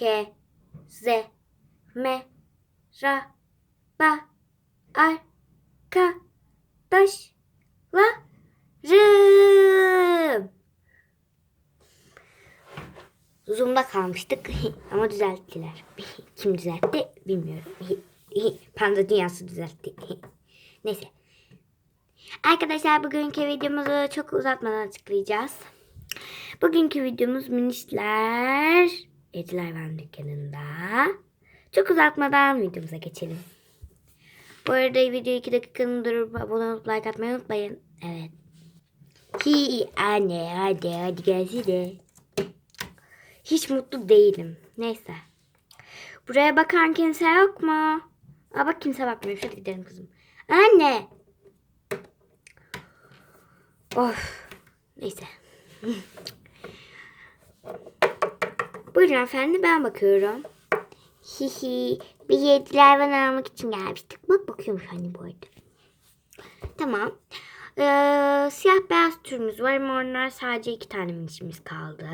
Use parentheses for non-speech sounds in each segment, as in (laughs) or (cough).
K Z M Ra Ba Ar Ka Taş La Rım Zoom'da kalmıştık (laughs) ama düzelttiler. (laughs) Kim düzeltti bilmiyorum. (laughs) Panda dünyası düzeltti. Neyse. Arkadaşlar bugünkü videomuzu çok uzatmadan açıklayacağız. Bugünkü videomuz minişler Ediler Van dükkanında. Çok uzatmadan videomuza geçelim. Bu arada videoyu 2 dakikanın durup abone olup like atmayı unutmayın. Evet. Hi anne hadi hadi gelsene. Hiç mutlu değilim. Neyse. Buraya bakan kimse yok mu? Aa bak kimse bakmıyor. Şöyle gidelim kızım. Anne. Of. Neyse. Buyurun efendim ben bakıyorum. Hihi. Bir yediler bana almak için gelmiştik. Bak bakıyorum hani bu arada. Tamam. Ee, siyah beyaz türümüz var ama onlar sadece iki tane minişimiz kaldı.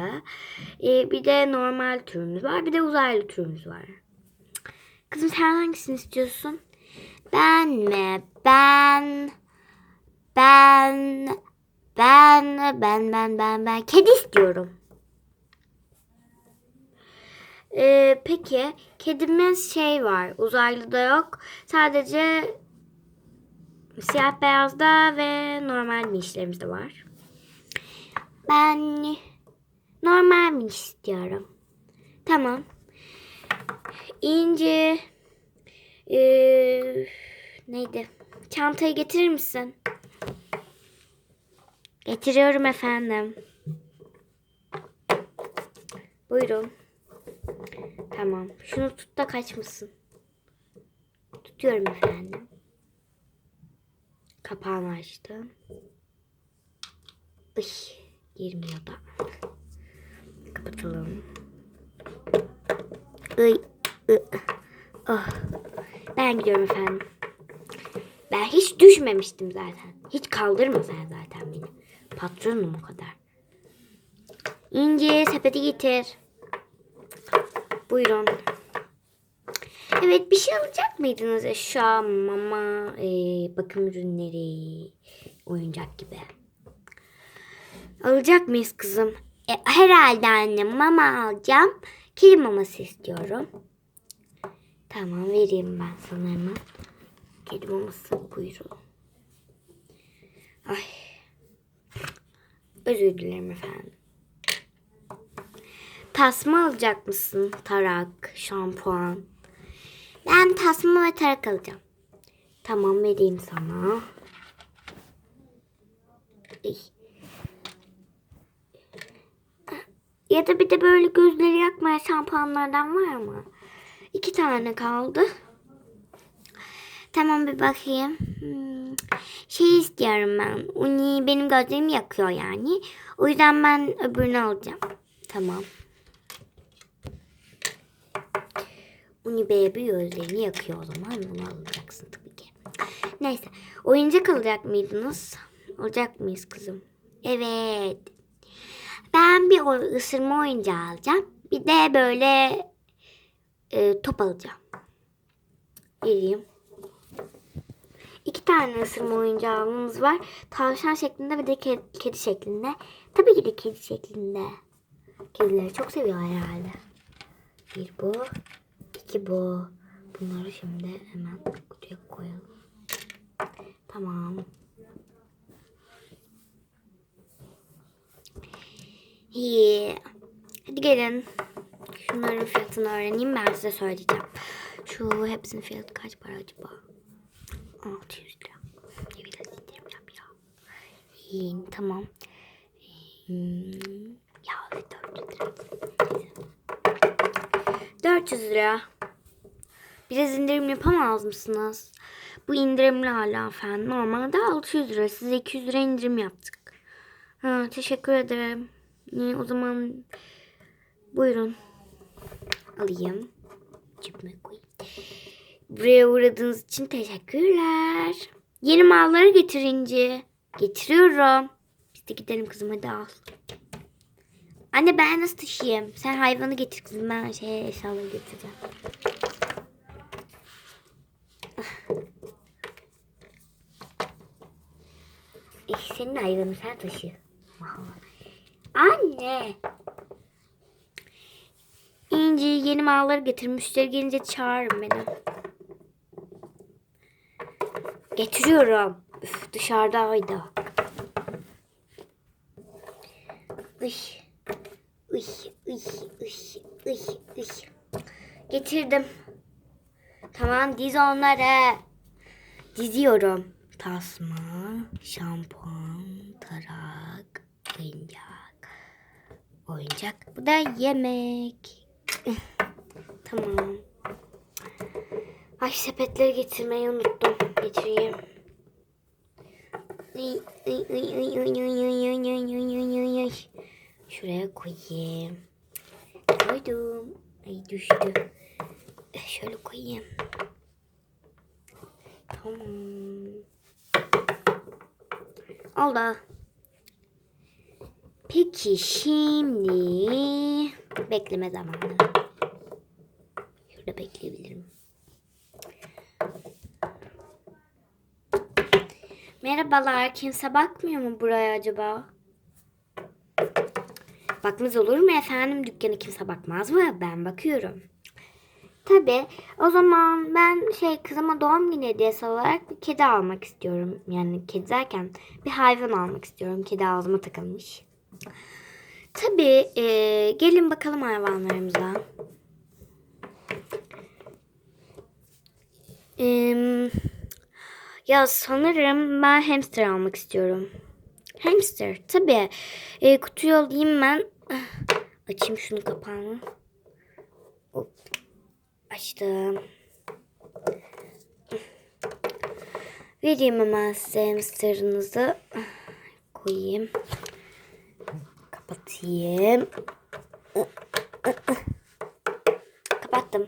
Ee, bir de normal türümüz var. Bir de uzaylı türümüz var. Kızım sen hangisini istiyorsun? Ben mi? Ben ben ben ben ben ben ben kedi istiyorum. Ee, peki kedimiz şey var uzaylıda yok. Sadece siyah beyazda ve normal minişlerimiz de var. Ben normal miniş istiyorum. Tamam. İnci ee, neydi? Çantayı getirir misin? Getiriyorum efendim. Buyurun. Tamam. Şunu tut da kaçmasın. Tutuyorum efendim. Kapağını açtım. Iy, girmiyor da. Kapatalım. Iy, ı, oh. Ben gidiyorum efendim. Ben hiç düşmemiştim zaten. Hiç kaldırma sen zaten beni. Patronum o kadar. İnci sepeti getir. Buyurun. Evet bir şey alacak mıydınız? Eşya, mama, e, bakım ürünleri, oyuncak gibi. Alacak mıyız kızım? E, herhalde annem mama alacağım. Kedi maması istiyorum. Tamam vereyim ben sana hemen. Kedi maması buyurun. Ay. Özür dilerim efendim. Tasma alacak mısın? Tarak, şampuan. Ben tasma ve tarak alacağım. Tamam vereyim sana. Ya da bir de böyle gözleri yakmayan şampuanlardan var mı? İki tane kaldı. Tamam bir bakayım. Hmm, Şey istiyorum ben. Uni benim gözlerimi yakıyor yani. O yüzden ben öbürünü alacağım. Tamam. Uni Baby gözlerini yakıyor o zaman. Onu alacaksın tabii ki. Neyse. Oyuncak alacak mıydınız? Alacak mıyız kızım? Evet. Ben bir ısırma oyuncağı alacağım. Bir de böyle e, top alacağım. Vereyim. İki tane ısırma oyuncağımız var. Tavşan şeklinde ve de ke- kedi şeklinde. Tabii ki de kedi şeklinde. Kedileri çok seviyor herhalde. Bir bu, iki bu. Bunları şimdi hemen kutuya koyalım. Tamam. İyi. Hadi gelin. Şunların fiyatını öğreneyim ben size söyleyeceğim. Şu hepsinin fiyatı kaç para acaba? 600 lira. Ne biraz indirim yap ya. İyi tamam. Hmm, ya 400 lira. Neyse. 400 lira. Biraz indirim yapamaz mısınız? Bu indirimli hala efendim. Normalde 600 lira. Size 200 lira indirim yaptık. Ha, teşekkür ederim. İyi, o zaman buyurun. Alayım. Cebime koyayım. Buraya uğradığınız için teşekkürler. Yeni malları getirince. Getiriyorum. Biz de gidelim kızım hadi al. Anne ben nasıl taşıyayım? Sen hayvanı getir kızım. Ben şey eşyaları getireceğim. Senin hayvanı sen taşı. Anne. İnci yeni malları getir. Müşteri gelince çağırın beni. Getiriyorum. Üf, dışarıdaydı. Uy. Uy, uy, uy, uy, uy. Getirdim. Tamam diz onları. Diziyorum. Tasma, şampuan, tarak, oyuncak, oyuncak. Bu da yemek. tamam. Ay sepetleri getirmeyi unuttum. Getireyim. Şuraya koyayım. Koydum. Ay düştü. Şöyle koyayım. Tamam. Allah. Peki şimdi bekleme zamanı. Şurada bekleyebilirim. Merhabalar. Kimse bakmıyor mu buraya acaba? Bakmaz olur mu efendim? Dükkanı kimse bakmaz mı? Ben bakıyorum. Tabii. O zaman ben şey kızıma doğum günü hediyesi olarak bir kedi almak istiyorum. Yani kedi derken bir hayvan almak istiyorum. Kedi ağzıma takılmış. Tabii. e, gelin bakalım hayvanlarımıza. Em, ya sanırım ben hamster almak istiyorum. Hamster tabii. E, kutuyu alayım ben. Ah, Açayım şunu kapağını. Hop. Açtım. Vereyim hemen size hamsterınızı. Koyayım. Kapatayım. Kapattım.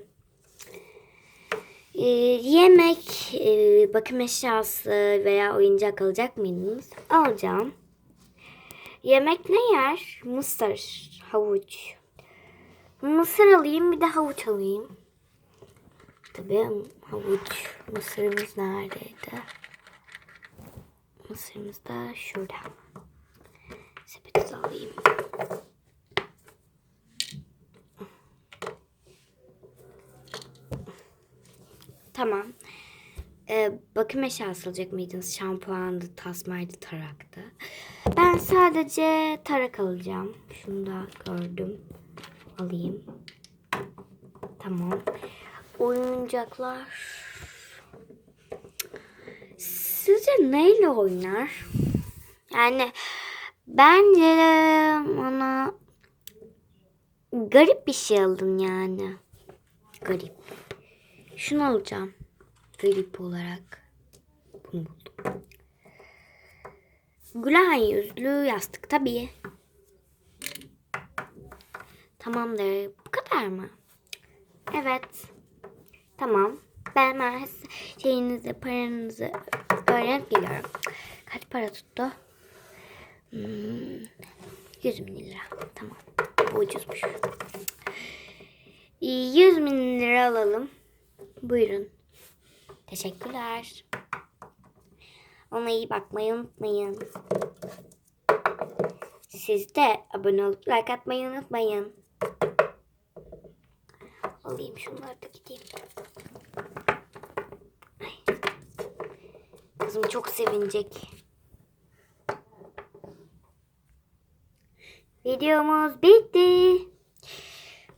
Ee, yemek, e, bakım eşyası veya oyuncak alacak mıydınız? Alacağım. Yemek ne yer? Mısır, havuç. Mısır alayım bir de havuç alayım. Tabii havuç. Mısırımız neredeydi? Mısırımız da şurada. Sepeti alayım. Tamam. Ee, bakım eşyası alacak mıydınız? Şampuandı, tasmaydı, taraktı. Ben sadece tarak alacağım. Şunu da gördüm. Alayım. Tamam. Oyuncaklar. Sizce neyle oynar? Yani bence ona garip bir şey alın yani. Garip. Şunu alacağım. Garip olarak. Bunu buldum. Gülen yüzlü yastık tabii. Tamamdır. Bu kadar mı? Evet. Tamam. Ben hemen şeyinizi, paranızı öğrenip geliyorum. Kaç para tuttu? Hmm, 100 bin lira. Tamam. Bu ucuzmuş. 100 bin lira alalım. Buyurun. Teşekkürler. Ona iyi bakmayı unutmayın. Siz de abone olup like atmayı unutmayın. Alayım şunları da gideyim. Kızım çok sevinecek. Videomuz bitti.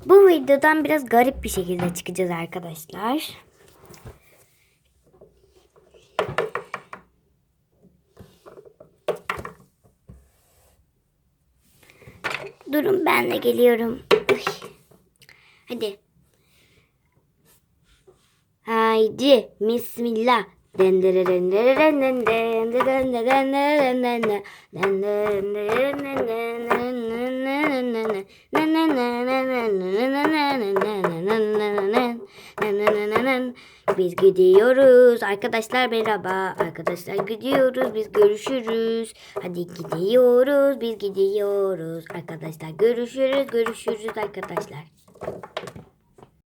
Bu videodan biraz garip bir şekilde çıkacağız arkadaşlar. Durun ben de geliyorum. Uy. Hadi. Haydi. Bismillah. Biz gidiyoruz. Arkadaşlar merhaba. Arkadaşlar gidiyoruz. Biz görüşürüz. Hadi gidiyoruz. Biz gidiyoruz. Arkadaşlar görüşürüz. Görüşürüz arkadaşlar.